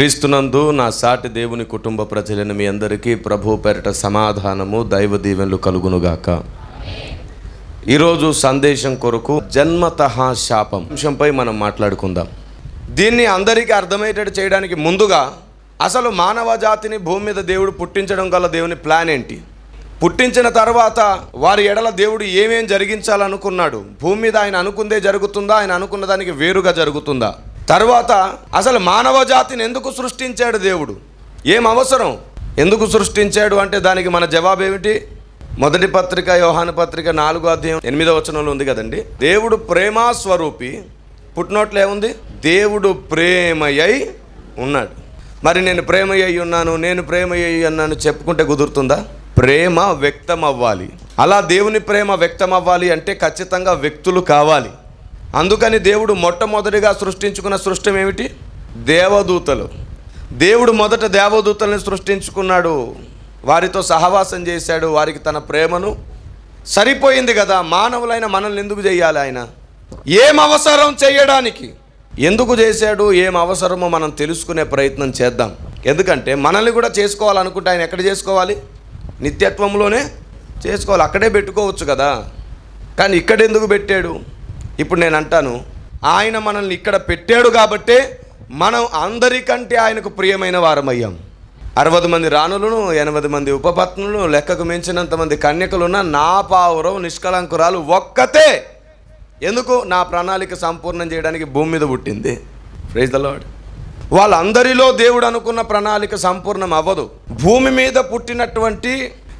క్రీస్తునందు నా సాటి దేవుని కుటుంబ ప్రజలైన మీ అందరికీ ప్రభు పెరట సమాధానము దైవ దీవెనలు కలుగునుగాక. ఈరోజు సందేశం కొరకు జన్మత శాపం అంశంపై మనం మాట్లాడుకుందాం. దీన్ని అందరికీ అర్థమయ్యేటట్టు చేయడానికి ముందుగా అసలు మానవ జాతిని భూమి మీద దేవుడు పుట్టించడం గల దేవుని ప్లాన్ ఏంటి? పుట్టించిన తర్వాత వారి ఎడల దేవుడు ఏమేం జరిగించాలనుకున్నాడు? భూమి మీద ఆయన అనుకుందే జరుగుతుందా? ఆయన అనుకున్న దానికి వేరుగా జరుగుతుందా? తర్వాత అసలు మానవ జాతిని ఎందుకు సృష్టించాడు దేవుడు? ఏం అవసరం? ఎందుకు సృష్టించాడు అంటే దానికి మన జవాబు ఏమిటి? మొదటి పత్రిక యోహాను పత్రిక నాలుగో అధ్యాయం ఎనిమిదో వచనంలో ఉంది కదండి. దేవుడు ప్రేమా స్వరూపి. పుట్టినోట్లో ఏముంది? దేవుడు ప్రేమయ్యై ఉన్నాడు. మరి నేను ప్రేమయ్యి ఉన్నాను నేను ప్రేమయ్యి ఉన్నాను చెప్పుకుంటే కుదురుతుందా? ప్రేమ వ్యక్తం అవ్వాలి అలా దేవుని ప్రేమ వ్యక్తం అవ్వాలి అంటే ఖచ్చితంగా వ్యక్తులు కావాలి. అందుకని దేవుడు మొట్టమొదటిగా సృష్టించుకున్న సృష్టం ఏమిటి? దేవదూతలు. దేవుడు మొదట దేవదూతల్ని సృష్టించుకున్నాడు. వారితో సహవాసం చేశాడు. వారికి తన ప్రేమను సరిపోయింది కదా. మానవులైన మనల్ని ఎందుకు చేయాలి ఆయన? ఏం అవసరం చేయడానికి? ఎందుకు చేశాడు? ఏం అవసరమో మనం తెలుసుకునే ప్రయత్నం చేద్దాం. ఎందుకంటే మనల్ని కూడా చేసుకోవాలనుకుంటే ఆయన ఎక్కడ చేసుకోవాలి? నిత్యత్వంలోనే చేసుకోవాలి. అక్కడే పెట్టుకోవచ్చు కదా. కానీ ఇక్కడ ఎందుకు పెట్టాడు? ఇప్పుడు నేను అంటాను ఆయన మనల్ని ఇక్కడ పెట్టాడు కాబట్టే మనం అందరికంటే ఆయనకు ప్రియమైన వారమయ్యాం. అరవై మంది రాణులను ఎనభై మంది ఉపపత్నులు లెక్కకు మించినంత మంది కన్యకలున్న నా పావురం నిష్కలంకురాలు ఒక్కతే. ఎందుకు? నా ప్రణాళిక సంపూర్ణం చేయడానికి భూమి మీద పుట్టింది. ప్రైజ్ ద లాడ్ వాళ్ళందరిలో దేవుడు అనుకున్న ప్రణాళిక సంపూర్ణం అవ్వదు. భూమి మీద పుట్టినటువంటి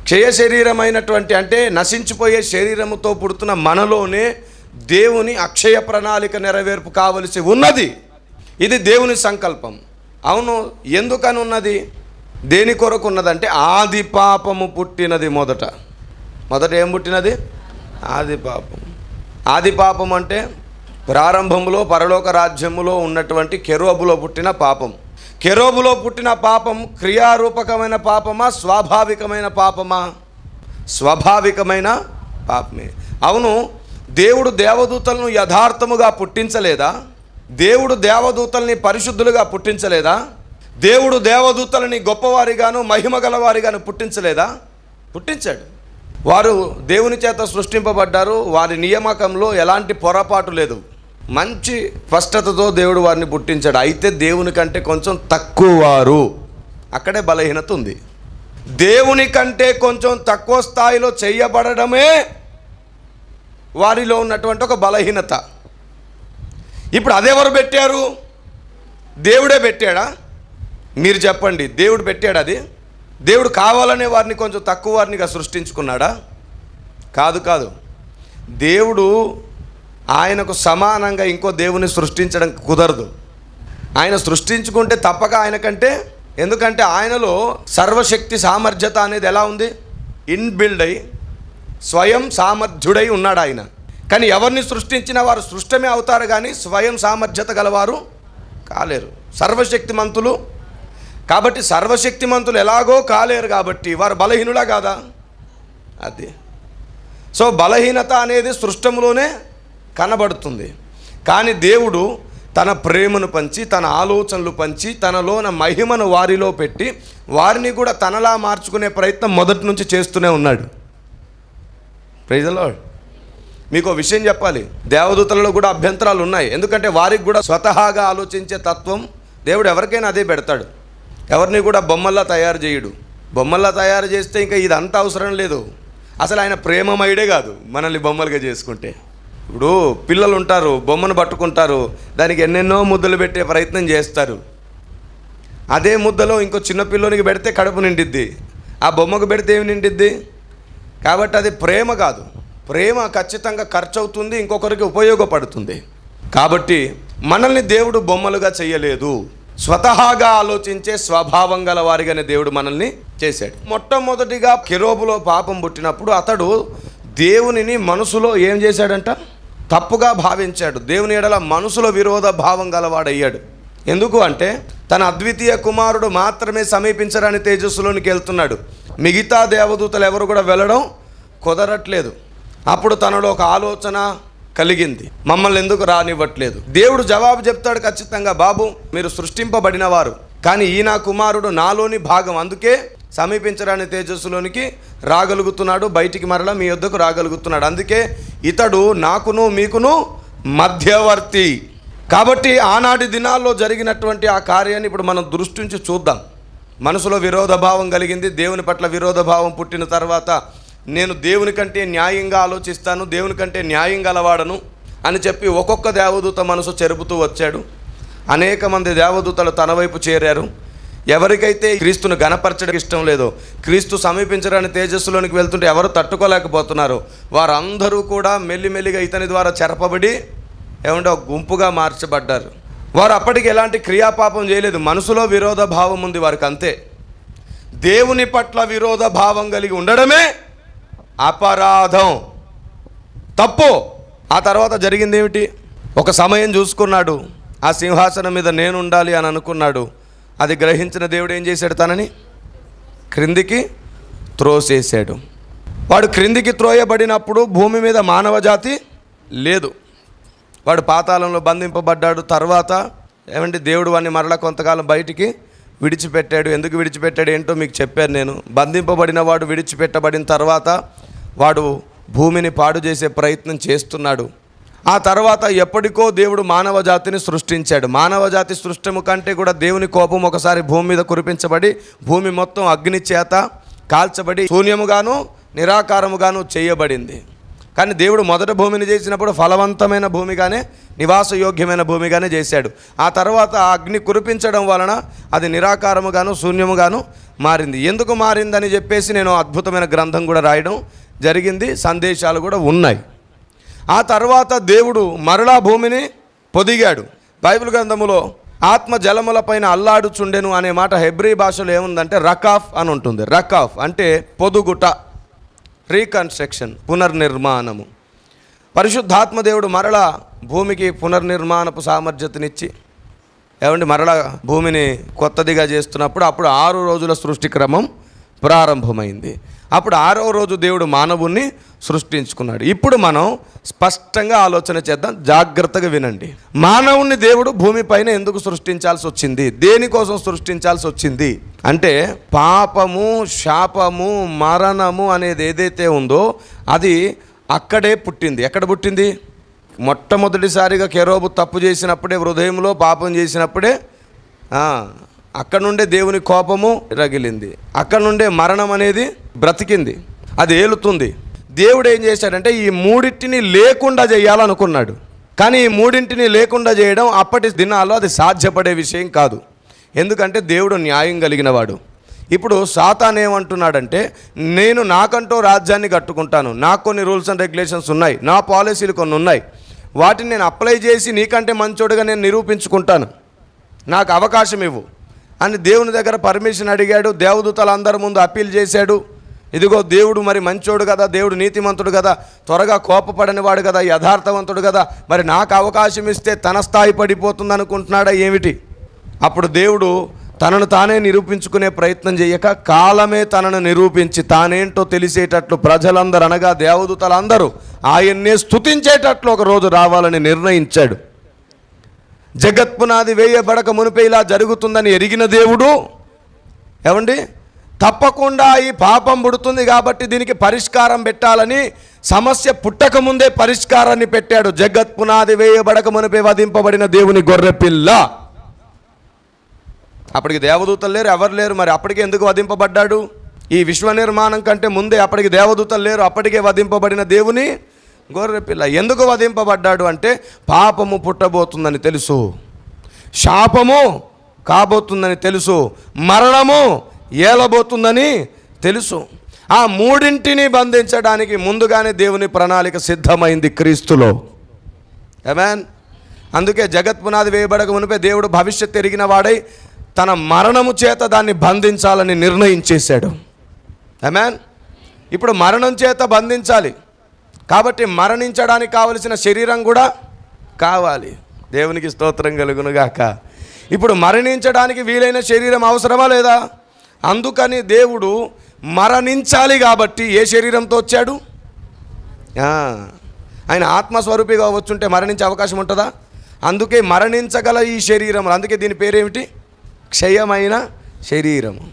క్షయ శరీరమైనటువంటి అంటే నశించిపోయే శరీరముతో పుడుతున్న మనలోనే దేవుని అక్షయ ప్రణాళిక నెరవేర్పు కావలసి ఉన్నది. ఇది దేవుని సంకల్పం. అవును ఎందుకని ఉన్నది దేని కొరకు ఉన్నదంటే ఆది పాపము పుట్టినది మొదట. మొదట ఏం పుట్టినది? ఆది పాపం. ఆది పాపం అంటే ప్రారంభంలో పరలోక రాజ్యములో ఉన్నటువంటి కెరోబులో పుట్టిన పాపం. కెరోబులో పుట్టిన పాపం క్రియారూపకమైన పాపమా స్వాభావికమైన పాపమా? స్వాభావికమైన పాపమే. అవును దేవుడు దేవదూతలను యథార్థముగా పుట్టించలేదా? దేవుడు దేవదూతల్ని పరిశుద్ధులుగా పుట్టించలేదా? దేవుడు దేవదూతలని గొప్పవారిగాను మహిమ గలవారిగాను పుట్టించలేదా? పుట్టించాడు. వారు దేవుని చేత సృష్టింపబడ్డారు. వారి నియామకంలో ఎలాంటి పొరపాటు లేదు. మంచి స్పష్టతతో దేవుడు వారిని పుట్టించాడు. అయితే దేవుని కంటే కొంచెం తక్కువ వారు. అక్కడే బలహీనత ఉంది. దేవుని కంటే కొంచెం తక్కువ స్థాయిలో చేయబడడమే వారిలో ఉన్నటువంటి ఒక బలహీనత. ఇప్పుడు అదెవరు పెట్టారు? దేవుడే పెట్టాడా? మీరు చెప్పండి దేవుడు పెట్టాడు అది? దేవుడు కావాలనే వారిని కొంచెం తక్కువ వారినిగా సృష్టించుకున్నాడా? కాదు కాదు. దేవుడు ఆయనకు సమానంగా ఇంకో దేవుని సృష్టించడం కుదరదు. ఆయన సృష్టించుకుంటే తప్పక ఆయన కంటే ఎందుకంటే ఆయనలో సర్వశక్తి సామర్థ్యత అనేది ఎలా ఉంది? ఇన్బిల్డ్ అయి స్వయం సామర్థ్యుడై ఉన్నాడు ఆయన. కానీ ఎవరిని సృష్టించిన వారు సృష్టమే అవుతారు కానీ స్వయం సామర్థ్యత గలవారు కాలేరు. సర్వశక్తిమంతులు. కాబట్టి సర్వశక్తిమంతులు ఎలాగో కాలేరు కాబట్టి వారు బలహీనులా కాదా? అది. సో బలహీనత అనేది సృష్టంలోనే కనబడుతుంది. కానీ దేవుడు తన ప్రేమను పంచి తన ఆలోచనలు పంచి తనలోన మహిమను వారిలో పెట్టి వారిని కూడా తనలా మార్చుకునే ప్రయత్నం మొదటి నుంచి చేస్తూనే ఉన్నాడు. ప్రైజ్ లార్డ్ మీకు విషయం చెప్పాలి. దేవదూతలలో కూడా అభ్యంతరాలు ఉన్నాయి. ఎందుకంటే వారికి కూడా స్వతహాగా ఆలోచించే తత్వం దేవుడు ఎవరికైనా అదే పెడతాడు. ఎవరిని కూడా బొమ్మల్లా తయారు చేయడు. బొమ్మల్లా తయారు చేస్తే ఇంకా ఇదంతా అవసరం లేదు. అసలు ఆయన ప్రేమమయుడే కాదు మనల్ని బొమ్మలుగా చేసుకుంటే. ఇప్పుడు పిల్లలు ఉంటారు బొమ్మను పట్టుకుంటారు దానికి ఎన్నెన్నో ముద్దులు పెట్టే ప్రయత్నం చేస్తారు. అదే ముద్దలో ఇంకో చిన్న పిల్లోనికి పెడితే కడుపు నిండిద్ది. ఆ బొమ్మకు పెడితే ఏమి నిండిద్ది? కాబట్టి అది ప్రేమ కాదు. ప్రేమ ఖచ్చితంగా ఖర్చు అవుతుంది ఇంకొకరికి ఉపయోగపడుతుంది. కాబట్టి మనల్ని దేవుడు బొమ్మలుగా చేయలేదు. స్వతహాగా ఆలోచించే స్వభావం గల వారిగానే దేవుడు మనల్ని చేశాడు. మొట్టమొదటిగా కెరోబులో పాపం పుట్టినప్పుడు అతడు దేవునిని మనసులో ఏం చేశాడంట? తప్పుగా భావించాడు. దేవుని ఎడల మనసులో విరోధ భావం గలవాడయ్యాడు. ఎందుకు అంటే తన అద్వితీయ కుమారుడు మాత్రమే సమీపించరాని తేజస్సులోనికి వెళ్తున్నాడు. మిగతా దేవదూతలు ఎవరు కూడా వెళ్ళడం కుదరట్లేదు. అప్పుడు తనలో ఒక ఆలోచన కలిగింది. మమ్మల్ని ఎందుకు రానివ్వట్లేదు? దేవుడు జవాబు చెప్తాడు ఖచ్చితంగా బాబు మీరు సృష్టింపబడిన వారు. కానీ ఈయన కుమారుడు నాలోని భాగం. అందుకే సమీపించరాని తేజస్సులోనికి రాగలుగుతున్నాడు బయటికి మరలా మీ యొద్దకు రాగలుగుతున్నాడు. అందుకే ఇతడు నాకును మీకును మధ్యవర్తి. కాబట్టి ఆనాటి దినాల్లో జరిగినటువంటి ఆ కార్యాన్ని ఇప్పుడు మనం దృష్టించి చూద్దాం. మనసులో విరోధ భావం కలిగింది దేవుని పట్ల విరోధ భావం పుట్టిన తర్వాత నేను దేవుని కంటే న్యాయంగా ఆలోచిస్తాను దేవుని కంటే న్యాయం గలవాడను అని చెప్పి ఒక్కొక్క దేవదూత మనసు చెరుపుతూ వచ్చాడు. అనేక మంది దేవదూతలు తన వైపు చేరారు. ఎవరికైతే క్రీస్తును గణపరచడం ఇష్టం లేదో క్రీస్తు సమీపించడానికి తేజస్సులోనికి వెళ్తుంటే ఎవరు తట్టుకోలేకపోతున్నారు. వారందరూ కూడా మెల్లిమెల్లిగా ఇతని ద్వారా చెరపబడి ఏమంటే ఒక గుంపుగా మార్చబడ్డారు. వారు అప్పటికి ఎలాంటి క్రియాపాపం చేయలేదు. మనసులో విరోధ భావం ఉంది వారికి అంతే దేవుని పట్ల విరోధ భావం కలిగి ఉండడమే అపరాధం. తప్పు. ఆ తర్వాత జరిగింది ఏమిటి? ఒక సమయం చూసుకున్నాడు. ఆ సింహాసనం మీద నేను ఉండాలి అని అనుకున్నాడు. అది గ్రహించిన దేవుడు ఏం చేశాడు తనని? క్రిందికి త్రోసేసాడు వాడు క్రిందికి త్రోయబడినప్పుడు భూమి మీద మానవ జాతి లేదు. వాడు పాతాళంలో బంధింపబడ్డాడు. తర్వాత ఏమంటే దేవుడు వాడిని మరలా కొంతకాలం బయటికి విడిచిపెట్టాడు. ఎందుకు విడిచిపెట్టాడు ఏంటో మీకు చెప్పాను నేను. బంధింపబడిన వాడు విడిచిపెట్టబడిన తర్వాత వాడు భూమిని పాడు చేసే ప్రయత్నం చేస్తున్నాడు. ఆ తర్వాత ఎప్పటికో దేవుడు మానవ జాతిని సృష్టించాడు. మానవ జాతి సృష్టము కంటే కూడా దేవుని కోపం ఒకసారి భూమి మీద కురిపించబడి భూమి మొత్తం అగ్ని చేత కాల్చబడి శూన్యముగాను నిరాకారముగాను చేయబడింది. కానీ దేవుడు మొదట భూమిని చేసినప్పుడు ఫలవంతమైన భూమిగానే నివాసయోగ్యమైన భూమిగానే చేశాడు. ఆ తర్వాత అగ్ని కురిపించడం వలన అది నిరాకారముగాను శూన్యముగాను మారింది. ఎందుకు మారిందని చెప్పేసి నేను అద్భుతమైన గ్రంథం కూడా రాయడం జరిగింది సందేశాలు కూడా ఉన్నాయి. ఆ తర్వాత దేవుడు మరలా భూమిని పొదిగాడు. బైబిల్ గ్రంథములో ఆత్మ జలములపైన అల్లాడుచుండెను అనే మాట హెబ్రీ భాషలో ఏముందంటే రకాఫ్ అని ఉంటుంది. రకాఫ్ అంటే పొదుగుట. రీకన్స్ట్రక్షన్ పునర్నిర్మాణము. పరిశుద్ధాత్మదేవుడు మరలా భూమికి పునర్నిర్మాణపు సామర్థ్యతనిచ్చి ఏమండి మరలా భూమిని కొత్తదిగా చేస్తున్నప్పుడు అప్పుడు ఆరు రోజుల సృష్టి క్రమం ప్రారంభమైంది. అప్పుడు ఆరో రోజు దేవుడు మానవుణ్ణి సృష్టించుకున్నాడు. ఇప్పుడు మనం స్పష్టంగా ఆలోచన చేద్దాం జాగ్రత్తగా వినండి. మానవుణ్ణి దేవుడు భూమిపైన ఎందుకు సృష్టించాల్సి వచ్చింది? దేనికోసం సృష్టించాల్సి వచ్చింది? అంటే పాపము శాపము మరణము అనేది ఏదైతే ఉందో అది అక్కడే పుట్టింది. ఎక్కడ పుట్టింది? మొట్టమొదటిసారిగా కెరోబు తప్పు చేసినప్పుడే హృదయంలో పాపం చేసినప్పుడే అక్కడ నుండే దేవుని కోపము రగిలింది. అక్కడ నుండే మరణం అనేది బ్రతికింది. అది ఏలుతుంది. దేవుడు ఏం చేశాడంటే ఈ మూడింటిని లేకుండా చేయాలనుకున్నాడు. కానీ ఈ మూడింటిని లేకుండా చేయడం అప్పటి దినాల్లో అది సాధ్యపడే విషయం కాదు. ఎందుకంటే దేవుడు న్యాయం కలిగిన వాడు ఇప్పుడు సాతాన్ ఏమంటున్నాడంటే నేను నాకంటూ రాజ్యాన్ని కట్టుకుంటాను. నాకు కొన్ని రూల్స్ అండ్ రెగ్యులేషన్స్ ఉన్నాయి. నా పాలసీలు కొన్ని ఉన్నాయి. వాటిని నేను అప్లై చేసి నీకంటే మంచోడుగా నేను నిరూపించుకుంటాను. నాకు అవకాశం ఇవ్వు. అని దేవుని దగ్గర పర్మిషన్ అడిగాడు. దేవదూతలు అందరి ముందు అప్పీల్ చేశాడు. ఇదిగో దేవుడు మరి మంచోడు కదా దేవుడు నీతిమంతుడు కదా త్వరగా కోపపడని వాడు కదా యథార్థవంతుడు కదా. మరి నాకు అవకాశం ఇస్తే తన స్థాయి పడిపోతుంది అనుకుంటున్నాడా ఏమిటి? అప్పుడు దేవుడు తనను తానే నిరూపించుకునే ప్రయత్నం చేయక కాలమే తనను నిరూపించి తానేంటో తెలిసేటట్లు ప్రజలందరూ అనగా దేవదూతలందరూ ఆయన్నే స్తుతించేటట్లు ఒక రోజు రావాలని నిర్ణయించాడు. జగత్పునాది వేయబడక మునిపే ఇలా జరుగుతుందని ఎరిగిన దేవుడు ఏమండి? తప్పకుండా ఈ పాపం పుడుతుంది కాబట్టి దీనికి పరిష్కారం పెట్టాలని సమస్య పుట్టక ముందే పరిష్కారాన్ని పెట్టాడు. జగత్పునాది వేయబడక మునిపే వధింపబడిన దేవుని గొర్రెపిల్ల అప్పటికి దేవదూతలు లేరు ఎవరు లేరు మరి అప్పటికే ఎందుకు వధింపబడ్డాడు? ఈ విశ్వ నిర్మాణం కంటే ముందే అప్పటికి దేవదూతలు లేరు అప్పటికే వధింపబడిన దేవుని గొర్రెపిల్ల ఎందుకు వధింపబడ్డాడు అంటే పాపము పుట్టబోతుందని తెలుసు. శాపము కాబోతుందని తెలుసు. మరణము ఏలబోతుందని తెలుసు. ఆ మూడింటిని బంధించడానికి ముందుగానే దేవుని ప్రణాళిక సిద్ధమైంది క్రీస్తులో. ఏమేన్ అందుకే జగత్ పునాది వేయబడక మునిపే దేవుడు భవిష్యత్ ఎరిగిన వాడై తన మరణము చేత దాన్ని బంధించాలని నిర్ణయించేశాడు. ఏమేన్ ఇప్పుడు మరణం చేత బంధించాలి. కాబట్టి మరణించడానికి కావలసిన శరీరం కూడా కావాలి. దేవునికి స్తోత్రం కలుగునుగాక. ఇప్పుడు మరణించడానికి వీలైన శరీరం అవసరమా లేదా? అందుకని దేవుడు మరణించాలి కాబట్టి ఏ శరీరంతో వచ్చాడు? ఆయన ఆత్మస్వరూపిగా వచ్చుంటే మరణించే అవకాశం ఉంటుందా? అందుకే మరణించగల ఈ శరీరం. అందుకే దీని పేరేమిటి? క్షయమైన శరీరం.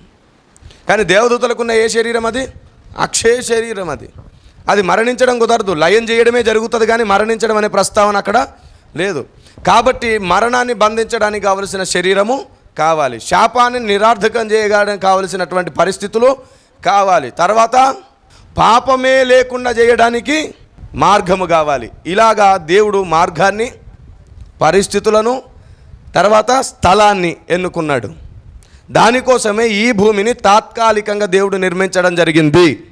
కానీ దేవదూతలకున్న ఏ శరీరం అది? అక్షయ శరీరం అది. అది మరణించడం కుదరదు. లయం చేయడమే జరుగుతుంది కానీ మరణించడం అనే ప్రస్తావన అక్కడ లేదు. కాబట్టి మరణాన్ని బంధించడానికి కావలసిన శరీరము కావాలి. శాపాన్ని నిరార్థకం చేయడానికి కావలసినటువంటి పరిస్థితులు కావాలి. తర్వాత పాపమే లేకుండా చేయడానికి మార్గము కావాలి. ఇలాగా దేవుడు మార్గాన్ని పరిస్థితులను తర్వాత స్థలాన్ని ఎన్నుకున్నాడు. దానికోసమే ఈ భూమిని తాత్కాలికంగా దేవుడు నిర్మించడం జరిగింది.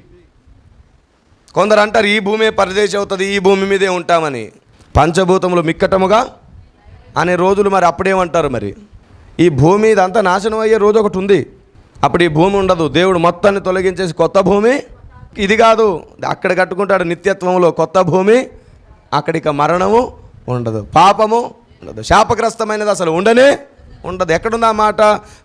కొందరు అంటారు ఈ భూమే పరదేశం అవుతుంది ఈ భూమి మీదే ఉంటామని. పంచభూతములు మిక్కటముగా అనే రోజులు మరి అప్పుడేమంటారు మరి? ఈ భూమి ఇదంతా నాశనం అయ్యే రోజు ఒకటి ఉంది. అప్పుడు ఈ భూమి ఉండదు. దేవుడు మొత్తాన్ని తొలగించేసి కొత్త భూమి ఇది కాదు. అక్కడ కట్టుకుంటాడు నిత్యత్వంలో కొత్త భూమి అక్కడిక మరణము ఉండదు. పాపము ఉండదు. శాపగ్రస్తమైనది అసలు ఉండనే ఉండదు. ఎక్కడుందా మాట?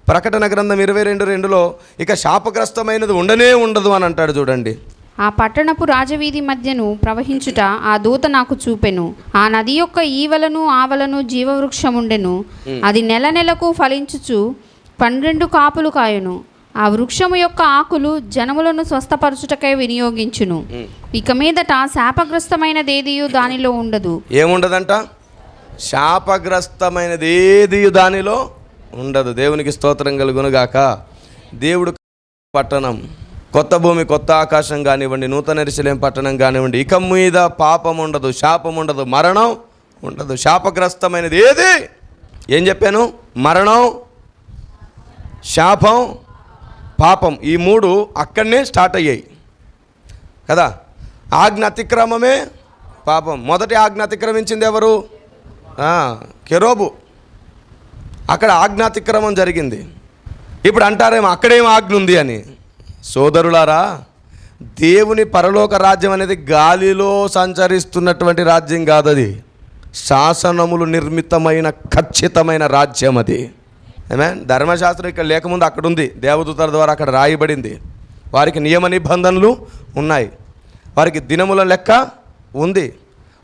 ప్రకటన గ్రంథం ఇరవై రెండు రెండులో ఇక శాపగ్రస్తమైనది ఉండనే ఉండదు అని అంటాడు చూడండి. ఆ పట్టణపు రాజవీధి మధ్యను ప్రవహించుట ఆ దూత నాకు చూపెను. ఆ నది యొక్క ఈవలను ఆవలను జీవవృక్షముండెను. అది నెల నెలకు ఫలించుచు పన్నెండు కాపులు కాయును. ఆ వృక్షము యొక్క ఆకులు జనములను స్వస్థపరచుటకై వినియోగించును. ఇక మీదట శాపగ్రస్తమైనదేదియు దానిలో ఉండదు. ఏముండదంట? శాపగ్రస్తమైనది ఏది దానిలో ఉండదు. దేవునికి స్తోత్రం కలుగునుగాక. దేవుడు పట్టణం. కొత్త భూమి కొత్త ఆకాశం కానివ్వండి నూతన రిశలేం పట్టణం కానివ్వండి ఇక మీద పాపం ఉండదు శాపం ఉండదు మరణం ఉండదు. శాపగ్రస్తమైనది ఏది? ఏం చెప్పాను? మరణం శాపం పాపం. ఈ మూడు అక్కడనే స్టార్ట్ అయ్యాయి. కదా? ఆజ్ఞ అతిక్రమమే పాపం. మొదటి ఆజ్ఞ అతిక్రమించింది ఎవరు? కెరోబు. అక్కడ ఆజ్ఞాతిక్రమం జరిగింది. ఇప్పుడు అంటారేమో అక్కడేం ఆజ్ఞ ఉంది అని. సోదరులారా దేవుని పరలోక రాజ్యం అనేది గాలిలో సంచరిస్తున్నటువంటి రాజ్యం కాదది. శాసనములు నిర్మితమైన ఖచ్చితమైన రాజ్యం అది. ఏమే ధర్మశాస్త్రం ఇక్కడ లేకముందు అక్కడ ఉంది దేవదూతల ద్వారా అక్కడ రాయబడింది. వారికి నియమ నిబంధనలు ఉన్నాయి. వారికి దినముల లెక్క ఉంది.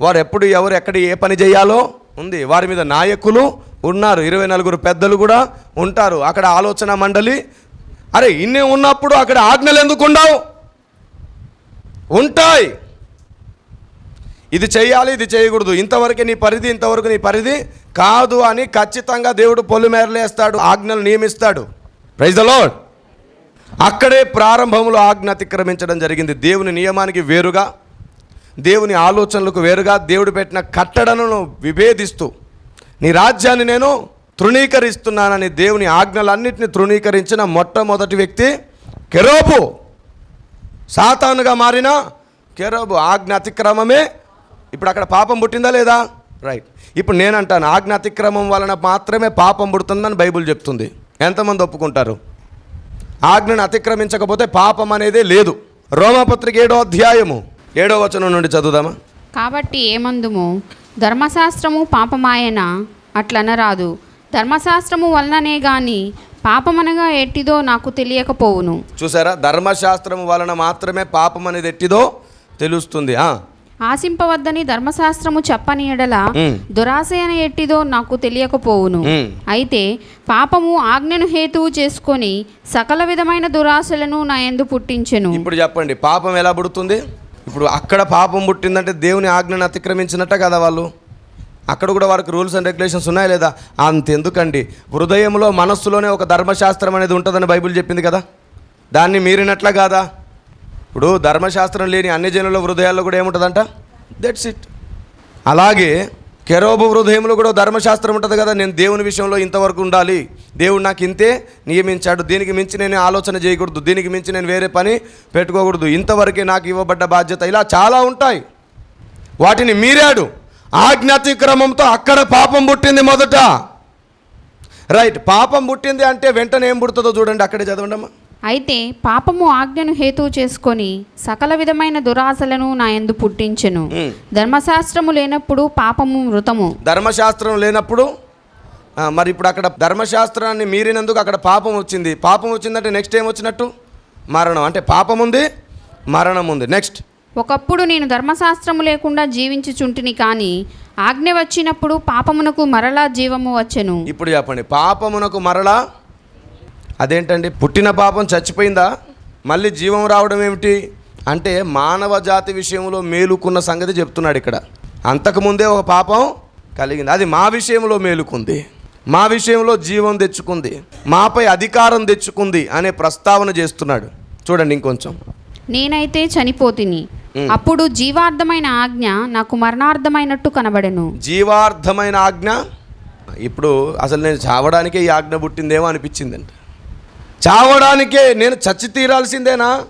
వారు ఎప్పుడు ఎవరు ఎక్కడ ఏ పని చేయాలో ఉంది. వారి మీద నాయకులు ఉన్నారు. ఇరవై నలుగురు పెద్దలు కూడా ఉంటారు. అక్కడ ఆలోచన మండలి అరే ఇన్ని ఉన్నప్పుడు అక్కడ ఆజ్ఞలు ఎందుకు ఉండవు? ఉంటాయి. ఇది చేయాలి ఇది చేయకూడదు. ఇంతవరకు నీ పరిధి ఇంతవరకు నీ పరిధి కాదు అని ఖచ్చితంగా దేవుడు పొలిమేరలేస్తాడు ఆజ్ఞలు నియమిస్తాడు. ప్రైజ్ ద అక్కడే ప్రారంభంలో ఆజ్ఞ అతిక్రమించడం జరిగింది. దేవుని నియమానికి వేరుగా దేవుని ఆలోచనలకు వేరుగా దేవుడు పెట్టిన కట్టడలను విభేదిస్తూ నీ రాజ్యాన్ని నేను తృణీకరిస్తున్నానని దేవుని ఆజ్ఞలన్నింటినీ తృణీకరించిన మొట్టమొదటి వ్యక్తి కెరోబు. సాతానుగా మారిన కెరోబు ఆజ్ఞ అతిక్రమమే. ఇప్పుడు అక్కడ పాపం పుట్టిందా లేదా? రైట్ ఇప్పుడు నేను అంటాను ఆజ్ఞ అతిక్రమం వలన మాత్రమే పాపం పుడుతుందని బైబిల్ చెప్తుంది. ఎంతమంది ఒప్పుకుంటారు? ఆజ్ఞను అతిక్రమించకపోతే పాపం అనేది లేదు. రోమపత్రిక ఏడో అధ్యాయము ఏడో వచనం నుండి చదువుదామా? కాబట్టి ఏమందుము? ధర్మశాస్త్రము పాపమాయన? అట్లనరాదు. ధర్మశాస్త్రము వలననే గాని పాపమనగా ఎట్టిదో నాకు తెలియకపోవును. చూసారా? ధర్మశాస్త్రం వలన మాత్రమే పాపం అనేది ఎట్టిదో తెలుస్తుంది. ఆ, ఆశింపవద్దని ధర్మశాస్త్రము చెప్పని ఎడల. దురాశ అని ఎట్టిదో నాకు తెలియకపోవును. అయితే పాపము ఆజ్ఞను హేతువు చేసుకొని సకల విధమైన దురాశలను నా ఎందు పుట్టించెను. ఇప్పుడు చెప్పండి పాపం ఎలా పుడుతుంది? ఇప్పుడు అక్కడ పాపం పుట్టిందంటే దేవుని ఆజ్ఞను అతిక్రమించినట్ట కదా వాళ్ళు? అక్కడ కూడా వారికి రూల్స్ అండ్ రెగ్యులేషన్స్ ఉన్నాయా లేదా? అంతెందుకండి. హృదయంలో మనస్సులోనే ఒక ధర్మశాస్త్రం అనేది ఉంటుందని బైబిల్ చెప్పింది కదా? దాన్ని మీరినట్ల కాదా? ఇప్పుడు ధర్మశాస్త్రం లేని అన్ని జనుల హృదయాల్లో కూడా ఏముంటుందంట? దట్స్ ఇట్ అలాగే కెరోబు హృదయంలో కూడా ధర్మశాస్త్రం ఉంటుంది కదా? నేను దేవుని విషయంలో ఇంతవరకు ఉండాలి. దేవుడు నాకు ఇంతే నియమించాడు. దీనికి మించి నేను ఆలోచన చేయకూడదు. దీనికి మించి నేను వేరే పని పెట్టుకోకూడదు. ఇంతవరకే నాకు ఇవ్వబడ్డ బాధ్యత ఇలా చాలా ఉంటాయి. వాటిని మీరాడు. ఆజ్ఞాతిక్రమంతో అక్కడ పాపం పుట్టింది మొదట. రైట్ పాపం పుట్టింది అంటే వెంటనే ఏం పుడుతుందో చూడండి అక్కడే చదవండమ్మా అయితే పాపము ఆజ్ఞను హేతువు చేసుకొని సకల విధమైన దురాశలను నా యందు పుట్టించెను. ఉమ్. ధర్మశాస్త్రము లేనప్పుడు పాపము మృతము. ధర్మశాస్త్రం లేనప్పుడు మరి ఇప్పుడు అక్కడ ధర్మశాస్త్రాన్ని మీరినందుకు అక్కడ పాపం వచ్చింది. పాపం వచ్చిందంటే నెక్స్ట్ ఏం వచ్చినట్టు? మరణం. అంటే పాపం ఉంది మరణం ఉంది నెక్స్ట్ ఒకప్పుడు నేను ధర్మశాస్త్రము లేకుండా జీవించుచుంటిని కానీ ఆజ్ఞ వచ్చినప్పుడు పాపమునకు మరలా జీవము వచ్చెను. ఇప్పుడు చెప్పండి పాపమునకు మరలా? అదేంటండి పుట్టిన పాపం చచ్చిపోయిందా? మళ్ళీ జీవం రావడం ఏమిటి? అంటే మానవ జాతి విషయంలో మేలుకున్న సంగతి చెప్తున్నాడు ఇక్కడ. అంతకుముందే ఒక పాపం కలిగింది. అది మా విషయంలో మేలుకుంది. మా విషయంలో జీవం తెచ్చుకుంది. మాపై అధికారం తెచ్చుకుంది అనే ప్రస్తావన చేస్తున్నాడు. చూడండి ఇంకొంచెం. నేనైతే చనిపోతిని. అప్పుడు జీవార్థమైన ఆజ్ఞ నాకు మరణార్థమైనట్టు కనబడెను. జీవార్థమైన ఆజ్ఞ? ఇప్పుడు అసలు నేను చావడానికే ఈ ఆజ్ఞ పుట్టిందేమో అనిపించిందంట. చావడానికే నేను చచ్చి తీరాల్సిందేనా?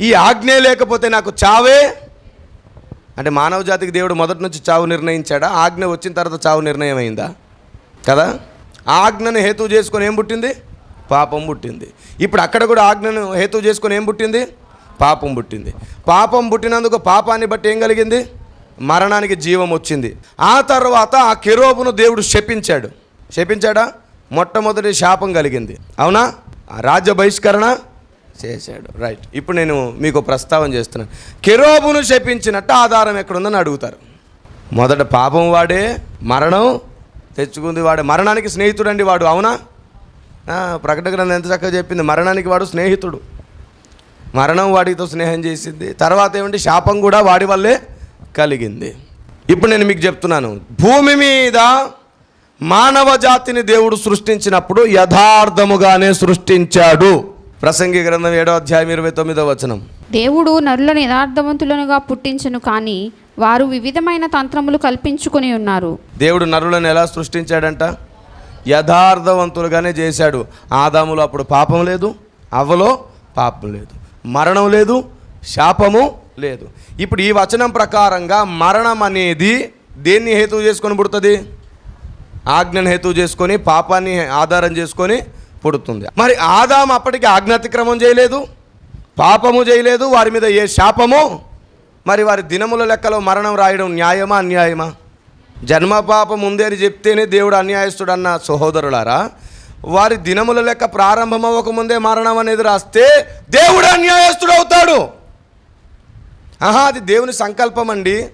ఈ ఆజ్ఞే లేకపోతే నాకు చావే? అంటే మానవ జాతికి దేవుడు మొదటి నుంచి చావు నిర్ణయించాడా? ఆజ్ఞ వచ్చిన తర్వాత చావు నిర్ణయం అయిందా కదా? ఆజ్ఞను హేతువు చేసుకొని ఏం పుట్టింది? పాపం పుట్టింది. ఇప్పుడు అక్కడ కూడా ఆజ్ఞను హేతువు చేసుకొని ఏం పుట్టింది? పాపం పుట్టింది. పాపం పుట్టినందుకు పాపాన్ని బట్టి ఏం కలిగింది? మరణానికి జీవం వచ్చింది. ఆ తర్వాత ఆ కెరోబును దేవుడు శపించాడు. శపించాడా? మొట్టమొదటి శాపం కలిగింది. అవునా? ఆ రాజ్య బహిష్కరణ చేశాడు. రైట్ ఇప్పుడు నేను మీకు ప్రస్తావన చేస్తున్నాను. కెరోబును శపించినట్టు ఆధారం ఎక్కడుందని అడుగుతారు. మొదట పాపం వాడే మరణం తెచ్చుకుంది వాడే. మరణానికి స్నేహితుడండి వాడు. అవునా? ప్రకటన గ్రంథం ఎంత చక్కగా చెప్పింది. మరణానికి వాడు స్నేహితుడు. మరణం వాడితో స్నేహం చేసింది. తర్వాత ఏమిటి శాపం కూడా వాడి వల్లే కలిగింది. ఇప్పుడు నేను మీకు చెప్తున్నాను. భూమి మీద మానవ జాతిని దేవుడు సృష్టించినప్పుడు యథార్థముగానే సృష్టించాడు. ప్రసంగి గ్రంథం ఏడో అధ్యాయం ఇరవై తొమ్మిదో వచనం. దేవుడు నరులను యథార్థవంతులనుగా పుట్టించను కానీ వారు వివిధమైన తంత్రములు కల్పించుకొని ఉన్నారు. దేవుడు నరులను ఎలా సృష్టించాడంట? యథార్థవంతులుగానే చేశాడు. ఆదాములో అప్పుడు పాపం లేదు అవ్వలో పాపం లేదు. మరణం లేదు శాపము లేదు. ఇప్పుడు ఈ వచనం ప్రకారంగా మరణం అనేది దేన్ని హేతువు చేసుకొని పుడుతుంది? ఆజ్ఞను హేతువు చేసుకొని పాపాన్ని ఆధారం చేసుకొని పుడుతుంది. మరి ఆదాం అప్పటికి ఆజ్ఞాతిక్రమం చేయలేదు పాపము చేయలేదు వారి మీద ఏ శాపము? మరి వారి దినముల లెక్కలో మరణం రాయడం న్యాయమా అన్యాయమా? జన్మ పాపం ఉంది అని చెప్తేనే దేవుడు అన్యాయస్తుడు అన్న సహోదరులారా వారి దినముల లెక్క ప్రారంభమవ్వక ముందే మరణం అనేది రాస్తే దేవుడు అన్యాయస్తుడు అవుతాడు ఆహా అది దేవుని సంకల్పం అండి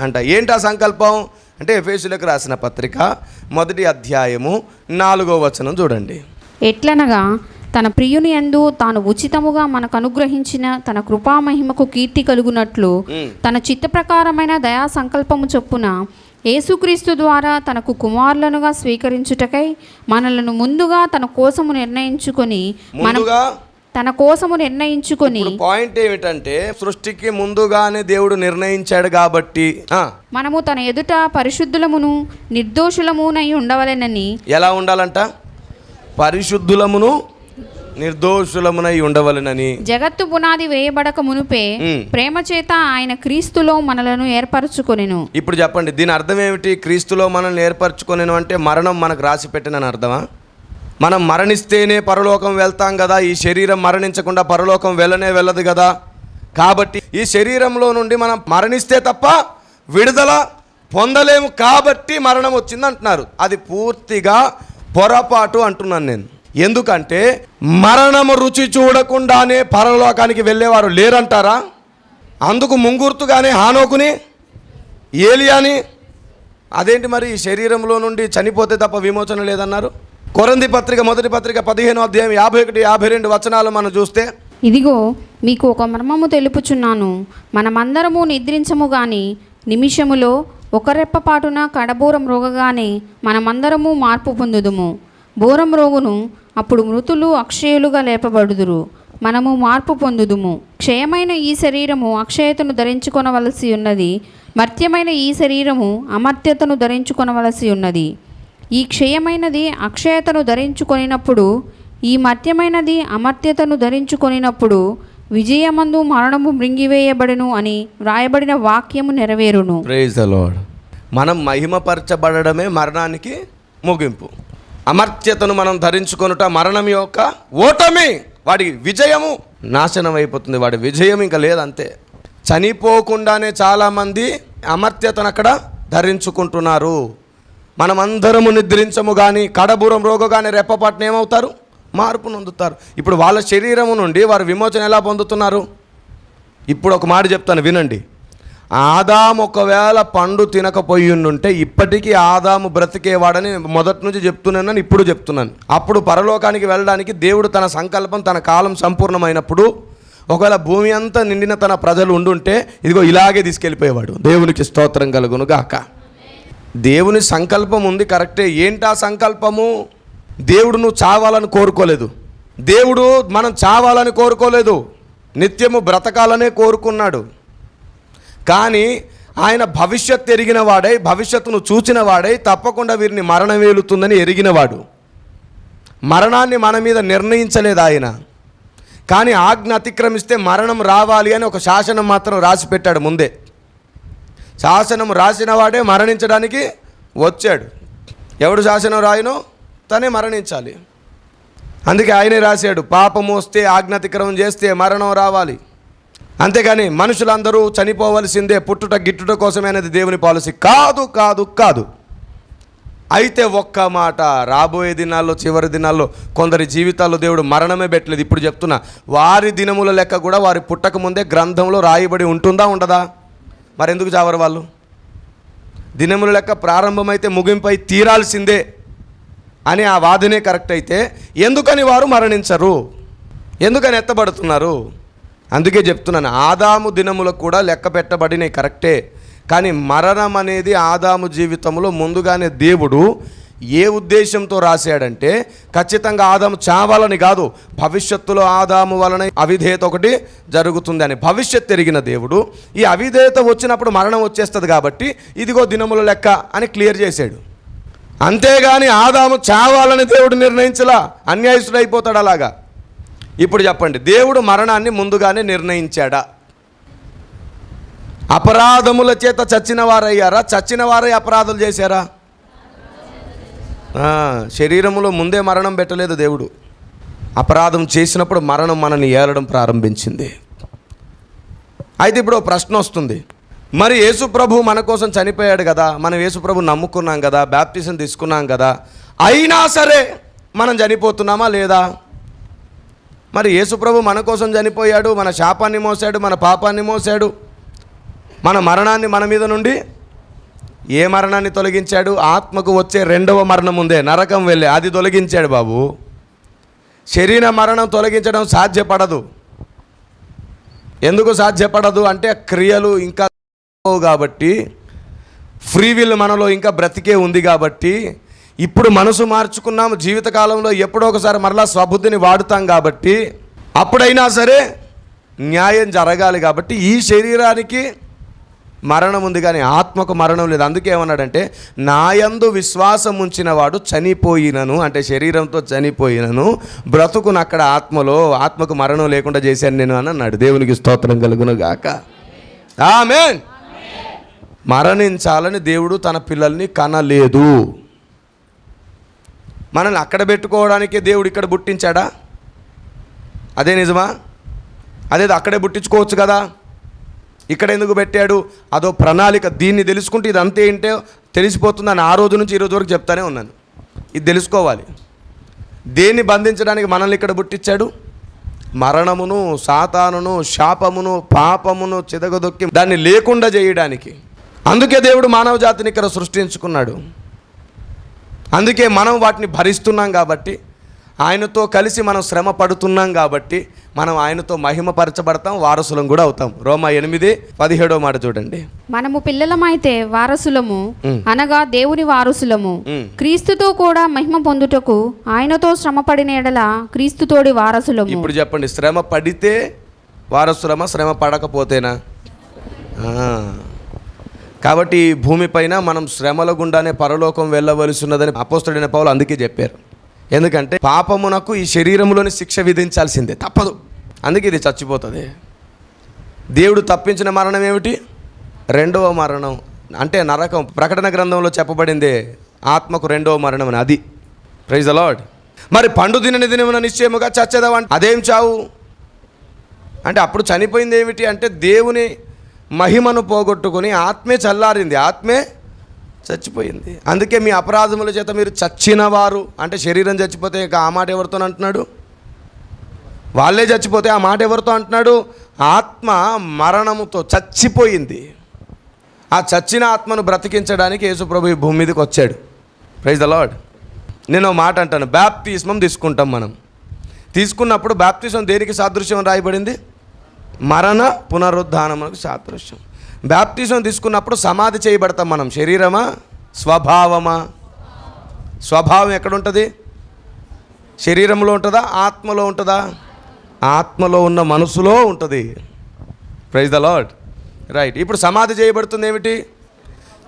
అంట ఏంటి సంకల్పం? అంటే ఎఫేసులకు రాసిన పత్రిక మొదటి అధ్యాయము నాలుగో వచనం చూడండి. ఎట్లనగా తన ప్రియుని యందు తాను ఉచితముగా మనకు అనుగ్రహించిన తన కృపామహిమకు కీర్తి కలుగునట్లు. తన చిత్త ప్రకారమైన దయా సంకల్పము చొప్పున యేసుక్రీస్తు ద్వారా తనకు కుమారులనుగా స్వీకరించుటకై మనలను ముందుగా తన కోసము నిర్ణయించుకొని మనం తన కోసము నిర్ణయించుకొని పాయింట్ ఏమిటంటే సృష్టికి ముందుగానే దేవుడు నిర్ణయించాడు కాబట్టి మనము తన ఎదుట పరిశుద్ధులమును నిర్దోషులమునై ఉండవలెనని ఎలా ఉండాలంట? పరిశుద్ధులమును నిర్దోషులమునై ఉండవలెనని. జగత్తు పునాది వేయబడక మునుపే. ప్రేమ చేత ఆయన క్రీస్తులో మనలను ఏర్పరచుకొనెను. ఇప్పుడు చెప్పండి దీని అర్థం ఏమిటి? క్రీస్తులో మనల్ని ఏర్పరచుకొనేను అంటే మరణం మనకు రాసి పెట్టినని అర్థమా? మనం మరణిస్తేనే పరలోకం వెళ్తాం కదా ఈ శరీరం మరణించకుండా పరలోకం వెళ్ళనే వెళ్ళదు కదా. కాబట్టి ఈ శరీరంలో నుండి మనం మరణిస్తే తప్ప విడుదల పొందలేము కాబట్టి మరణం వచ్చింది అంటున్నారు అది పూర్తిగా పొరపాటు అంటున్నాను నేను. ఎందుకంటే మరణము రుచి చూడకుండానే పరలోకానికి వెళ్ళేవారు లేరంటారా? అందుకు ముంగుర్తుగానే హానోకుని ఏలియాని అదేంటి మరి శరీరంలో నుండి చనిపోతే తప్ప విమోచన లేదన్నారు? కొరంది పత్రిక మొదటి పత్రిక పదిహేను అధ్యాయం యాభై ఒకటి యాభై రెండు వచనాలు మనం చూస్తే ఇదిగో మీకు ఒక మర్మము తెలుపుచున్నాను. మనమందరము నిద్రించము గాని నిమిషములో ఒకరెప్పపాటున కడబూరం రోగగానే మనమందరము మార్పు పొందుదుము. బూరం రోగును అప్పుడు మృతులు అక్షయులుగా లేపబడుదురు. మనము మార్పు పొందుదుము. క్షయమైన ఈ శరీరము అక్షయతను ధరించుకొనవలసి ఉన్నది. మర్త్యమైన ఈ శరీరము అమర్త్యతను ధరించుకొనవలసి ఉన్నది. ఈ క్షయమైనది అక్షయతను ధరించుకొనినప్పుడు ఈ మర్త్యమైనది అమర్త్యతను ధరించుకొనినప్పుడు విజయమందు మరణము మృంగివేయబడెను అని వ్రాయబడిన వాక్యము నెరవేరును. మనం మహిమపరచబడమే మరణానికి ముగింపు. అమర్త్యతను మనం ధరించుకొనుట మరణం యొక్క ఓటమి. వాడి విజయము నాశనం అయిపోతుంది. వాడి విజయం ఇంకా లేదంతే. చనిపోకుండానే చాలామంది అమర్త్యతను అక్కడ ధరించుకుంటున్నారు. మనమందరము నిద్రించము కానీ కడబూరం రోగం కానీ రెప్పపాటున ఏమవుతారు? మార్పు నొందుతారు. ఇప్పుడు వాళ్ళ శరీరము నుండి వారు విమోచన ఎలా పొందుతున్నారు? ఇప్పుడు ఒక మాట చెప్తాను వినండి. ఆదాము ఒకవేళ పండు తినకపోయి ఉంటే ఇప్పటికీ ఆదాము బ్రతికేవాడని మొదటి నుంచి చెప్తున్నానని ఇప్పుడు చెప్తున్నాను. అప్పుడు పరలోకానికి వెళ్ళడానికి దేవుడు తన సంకల్పం తన కాలం సంపూర్ణమైనప్పుడు ఒకవేళ భూమి అంతా నిండిన తన ప్రజలు ఉండుంటే ఇదిగో ఇలాగే తీసుకెళ్ళిపోయేవాడు. దేవునికి స్తోత్రం కలుగును గాక దేవుని సంకల్పం ఉంది కరెక్టే. ఏంటా సంకల్పము? దేవుడు నువ్వు చావాలని కోరుకోలేదు. దేవుడు మనం చావాలని కోరుకోలేదు. నిత్యము బ్రతకాలనే కోరుకున్నాడు. కానీ ఆయన భవిష్యత్ ఎరిగిన వాడై భవిష్యత్తును చూచిన వాడై తప్పకుండా వీరిని మరణం వేలుతుందని ఎరిగినవాడు. మరణాన్ని మన మీద నిర్ణయించలేదు ఆయన. కానీ ఆజ్ఞ అతిక్రమిస్తే మరణం రావాలి అని ఒక శాసనం మాత్రం రాసి పెట్టాడు ముందే. శాసనం రాసిన వాడే మరణించడానికి వచ్చాడు. ఎవడు శాసనం రాయనో తనే మరణించాలి. అందుకే ఆయనే రాశాడు పాపం వస్తే ఆజ్ఞాతిక్రమం చేస్తే మరణం రావాలి. అంతేగాని మనుషులందరూ చనిపోవలసిందే పుట్టుట గిట్టుట కోసమేనది దేవుని పాలసీ. కాదు కాదు కాదు. అయితే ఒక్క మాట రాబోయే దినాల్లో చివరి దినాల్లో కొందరి జీవితాల్లో దేవుడు మరణమే పెట్టలేదు. ఇప్పుడు చెప్తున్నా వారి దినముల లెక్క కూడా వారి పుట్టక ముందే గ్రంథంలో రాయబడి ఉంటుందా ఉండదా? మరెందుకు చావరు వాళ్ళు? దినముల లెక్క ప్రారంభమైతే ముగింపై తీరాల్సిందే అని ఆ వాదనే కరెక్ట్ అయితే ఎందుకని వారు మరణించరు? ఎందుకని ఎత్తబడుతున్నారు? అందుకే చెప్తున్నాను ఆదాము దినములకు కూడా లెక్క పెట్టబడినవి కరెక్టే. కానీ మరణం అనేది ఆదాము జీవితంలో ముందుగానే దేవుడు ఏ ఉద్దేశంతో రాశాడంటే ఖచ్చితంగా ఆదాము చావాలని కాదు భవిష్యత్తులో ఆదాము వలన అవిధేయత ఒకటి జరుగుతుంది అని భవిష్యత్ ఎరిగిన దేవుడు ఈ అవిధేయత వచ్చినప్పుడు మరణం వచ్చేస్తుంది కాబట్టి ఇదిగో దినముల లెక్క అని క్లియర్ చేశాడు. అంతేగాని ఆదాము చావాలని దేవుడు నిర్ణయించలా అన్యాయస్తుడు అయిపోతాడు అలాగా. ఇప్పుడు చెప్పండి దేవుడు మరణాన్ని ముందుగానే నిర్ణయించాడా? అపరాధముల చేత చచ్చిన వారయ్యారా చచ్చిన వారై అపరాధాలు చేశారా? శరీరంలో శరీరములో ముందే మరణం పెట్టలేదు దేవుడు. అపరాధం చేసినప్పుడు మరణం మనని ఏలడం ప్రారంభించింది. అయితే ఇప్పుడు ప్రశ్న వస్తుంది. మరి యేసుప్రభు మన కోసం చనిపోయాడు కదా? మనం యేసుప్రభు నమ్ముకున్నాం కదా? బ్యాప్టిజం తీసుకున్నాం కదా? అయినా సరే మనం చనిపోతున్నామా లేదా? మరి యేసుప్రభు మన కోసం చనిపోయాడు మన శాపాన్ని మోసాడు మన పాపాన్ని మోసాడు మన మరణాన్ని మన మీద నుండి ఏ మరణాన్ని తొలగించాడు? ఆత్మకు వచ్చే రెండవ మరణం ఉందే నరకం వెళ్ళే అది తొలగించాడు బాబు. శరీర మరణం తొలగించడం సాధ్యపడదు. ఎందుకు సాధ్యపడదు? అంటే క్రియలు ఇంకా కాబట్టి ఫ్రీ విల్ మనలో ఇంకా బ్రతికే ఉంది కాబట్టి ఇప్పుడు మనసు మార్చుకున్నాము జీవితకాలంలో ఎప్పుడో ఒకసారి మరలా స్వబుద్ధిని వాడుతాం కాబట్టి అప్పుడైనా సరే న్యాయం జరగాలి కాబట్టి ఈ శరీరానికి మరణం ఉంది కానీ ఆత్మకు మరణం లేదు. అందుకే ఏమన్నాడంటే నాయందు విశ్వాసం ఉంచిన వాడు చనిపోయినను అంటే శరీరంతో చనిపోయినను బ్రతుకును అక్కడ ఆత్మలో ఆత్మకు మరణం లేకుండా చేశాను నేను అని అన్నాడు. దేవునికి స్తోత్రం కలుగును గాక. ఆమెన్. మరణించాలని దేవుడు తన పిల్లల్ని కనలేదు. మనల్ని అక్కడ పెట్టుకోవడానికే దేవుడు ఇక్కడ పుట్టించాడా? అదే నిజమా? అదేదో అక్కడే పుట్టించుకోవచ్చు కదా? ఇక్కడ ఎందుకు పెట్టాడు? అదో ప్రణాళిక దీన్ని తెలుసుకుంటే ఇది అంతే ఏంటో తెలిసిపోతుందని ఆ రోజు నుంచి ఈరోజు వరకు చెప్తానే ఉన్నాను. ఇది తెలుసుకోవాలి. దేన్ని బంధించడానికి మనల్ని ఇక్కడ పుట్టించాడు? మరణమును సాతానును శాపమును పాపమును చిదగదొక్కి దాన్ని లేకుండా చేయడానికి. అందుకే దేవుడు మానవ జాతిని ఇక్కడ సృష్టించుకున్నాడు. అందుకే మనం వాటిని భరిస్తున్నాం కాబట్టి ఆయనతో కలిసి మనం శ్రమ పడుతున్నాం కాబట్టి మనం ఆయనతో మహిమపరచబడతాం వారసులం కూడా అవుతాం రోమా ఎనిమిది పదిహేడో మాట చూడండి మనము పిల్లలమైతే వారసులము. అనగా దేవుని వారసులము. క్రీస్తుతో కూడా మహిమ పొందుటకు ఆయనతో శ్రమపడిన ఎడల క్రీస్తుతోడి వారసులము ఇప్పుడు చెప్పండి శ్రమ పడితే వారసులమా శ్రమ పడకపోతేనా. కాబట్టి ఈ భూమిపైన మనం శ్రమల గుండానే పరలోకం వెళ్ళవలసి ఉన్నదని అపోస్తుడైన పౌలు అందుకే చెప్పారు. ఎందుకంటే పాపమునకు ఈ శరీరంలోని శిక్ష విధించాల్సిందే తప్పదు. అందుకే ఇది చచ్చిపోతుంది. దేవుడు తప్పించిన మరణం ఏమిటి? రెండవ మరణం. అంటే నరకం. ప్రకటన గ్రంథంలో చెప్పబడిందే ఆత్మకు రెండవ మరణం అని. అది. ప్రైజ్ అలాడ్ మరి పండు తినని దినమున నిశ్చయముగా చచ్చేదావా? అదేం చావు? అంటే అప్పుడు చనిపోయింది ఏమిటి? అంటే దేవుని మహిమను పోగొట్టుకుని ఆత్మే చల్లారింది. ఆత్మే చచ్చిపోయింది. అందుకే మీ అపరాధముల చేత మీరు చచ్చినవారు. అంటే శరీరం చచ్చిపోతే ఇంకా ఆ మాట ఎవరితో అంటున్నాడు? వాళ్ళే చచ్చిపోతే ఆ మాట ఎవరితో అంటున్నాడు? ఆత్మ మరణముతో చచ్చిపోయింది. ఆ చచ్చిన ఆత్మను బ్రతికించడానికి యేసుప్రభు ఈ భూమి మీదకి వచ్చాడు. ప్రైజ్ ద లార్డ్ నేను మాట అంటాను. బ్యాప్తిస్మం తీసుకుంటాం మనం. తీసుకున్నప్పుడు బ్యాప్తిజం దేనికి సాదృశ్యం రాయబడింది? మరణ పునరుద్ధానములకు సాదృశ్యం బ్యాప్తిజం తీసుకున్నప్పుడు సమాధి చేయబడతాం మనం. శరీరమా? స్వభావమా? స్వభావం ఎక్కడుంటుంది? శరీరంలో ఉంటుందా? ఆత్మలో ఉంటుందా? ఆత్మలో ఉన్న మనసులో ఉంటుంది. ప్రైజ్ ద లాడ్ రైట్ ఇప్పుడు సమాధి చేయబడుతుంది ఏమిటి?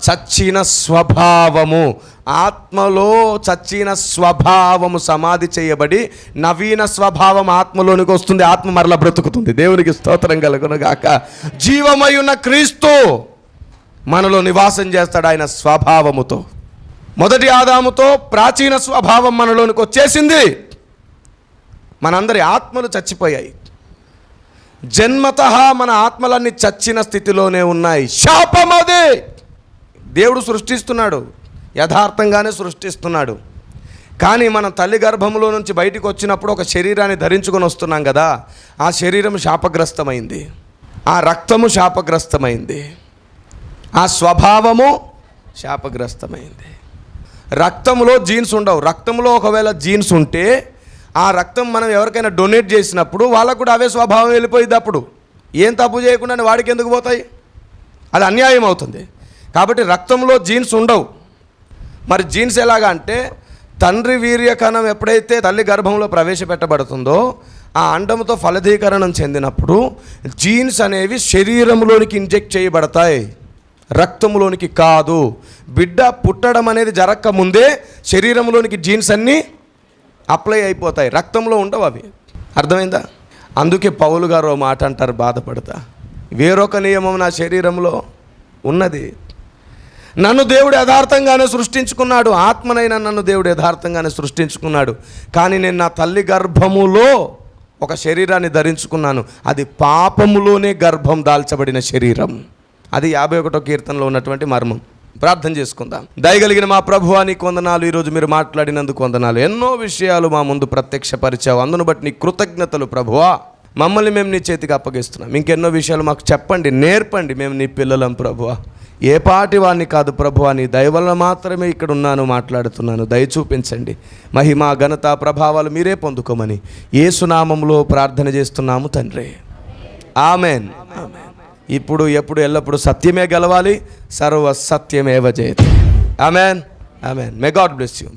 చచ్చిన స్వభావము. ఆత్మలో చచ్చిన స్వభావము సమాధి చేయబడి నవీన స్వభావం ఆత్మలోనికి వస్తుంది. ఆత్మ మరల బ్రతుకుతుంది. దేవునికి స్తోత్రం కలుగును గాక జీవమై ఉన్న క్రీస్తు మనలో నివాసం చేస్తాడు ఆయన స్వభావముతో. మొదటి ఆదాముతో ప్రాచీన స్వభావం మనలోనికి వచ్చేసింది. మనందరి ఆత్మలు చచ్చిపోయాయి. జన్మత మన ఆత్మలన్నీ చచ్చిన స్థితిలోనే ఉన్నాయి. శాపం అదే దేవుడు సృష్టిస్తున్నాడు యథార్థంగానే సృష్టిస్తున్నాడు. కానీ మన తల్లి గర్భంలో నుంచి బయటకు వచ్చినప్పుడు ఒక శరీరాన్ని ధరించుకొని వస్తున్నాం కదా ఆ శరీరం శాపగ్రస్తమైంది. ఆ రక్తము శాపగ్రస్తమైంది. ఆ స్వభావము శాపగ్రస్తమైంది. రక్తంలో జీన్స్ ఉండవు. రక్తంలో ఒకవేళ జీన్స్ ఉంటే ఆ రక్తం మనం ఎవరికైనా డొనేట్ చేసినప్పుడు వాళ్ళకు కూడా అవే స్వభావం వెళ్ళిపోయింది అప్పుడు. ఏం తప్పు చేయకుండా వాడికి ఎందుకు పోతాయి? అది అన్యాయం అవుతుంది. కాబట్టి రక్తంలో జీన్స్ ఉండవు. మరి జీన్స్ ఎలాగా అంటే తండ్రి వీర్యకణం ఎప్పుడైతే తల్లి గర్భంలో ప్రవేశపెట్టబడుతుందో ఆ అండంతో ఫలదీకరణం చెందినప్పుడు జీన్స్ అనేవి శరీరంలోనికి ఇంజెక్ట్ చేయబడతాయి. రక్తంలోనికి కాదు. బిడ్డ పుట్టడం అనేది జరక్క ముందే శరీరంలోనికి జీన్స్ అన్నీ అప్లై అయిపోతాయి. రక్తంలో ఉండవు అవి. అర్థమైందా? అందుకే పౌలు గారు మాట అంటారు బాధపడతా. వేరొక నియమం నా శరీరంలో ఉన్నది. నన్ను దేవుడు యథార్థంగానే సృష్టించుకున్నాడు. ఆత్మనైన నన్ను దేవుడు యథార్థంగానే సృష్టించుకున్నాడు. కానీ నేను నా తల్లి గర్భములో ఒక శరీరాన్ని ధరించుకున్నాను. అది పాపములోనే గర్భం దాల్చబడిన శరీరం. అది యాభై ఒకటో కీర్తనలో ఉన్నటువంటి మర్మం. ప్రార్థన చేసుకుందాం. దయగలిగిన మా ప్రభు అని కొందనాలు ఈరోజు మీరు మాట్లాడినందుకు వందనాలు. ఎన్నో విషయాలు మా ముందు ప్రత్యక్షపరిచావు. అందును బట్టి నీ కృతజ్ఞతలు ప్రభువా. మమ్మల్ని మేము నీ చేతికి అప్పగిస్తున్నాం. ఇంకెన్నో విషయాలు మాకు చెప్పండి నేర్పండి. మేము నీ పిల్లలం ప్రభువా. ఏ పాటి వాడిని కాదు ప్రభు అని దయవల్ల మాత్రమే ఇక్కడ ఉన్నాను మాట్లాడుతున్నాను. దయ చూపించండి. మహిమ ఘనత ప్రభావాలు మీరే పొందుకోమని ఏసునామంలో ప్రార్థన చేస్తున్నాము తండ్రి. ఆమెన్. ఇప్పుడు ఎప్పుడు ఎల్లప్పుడు సత్యమే గెలవాలి సర్వ సత్యమేవ జయతే. Amen. Amen. May God bless you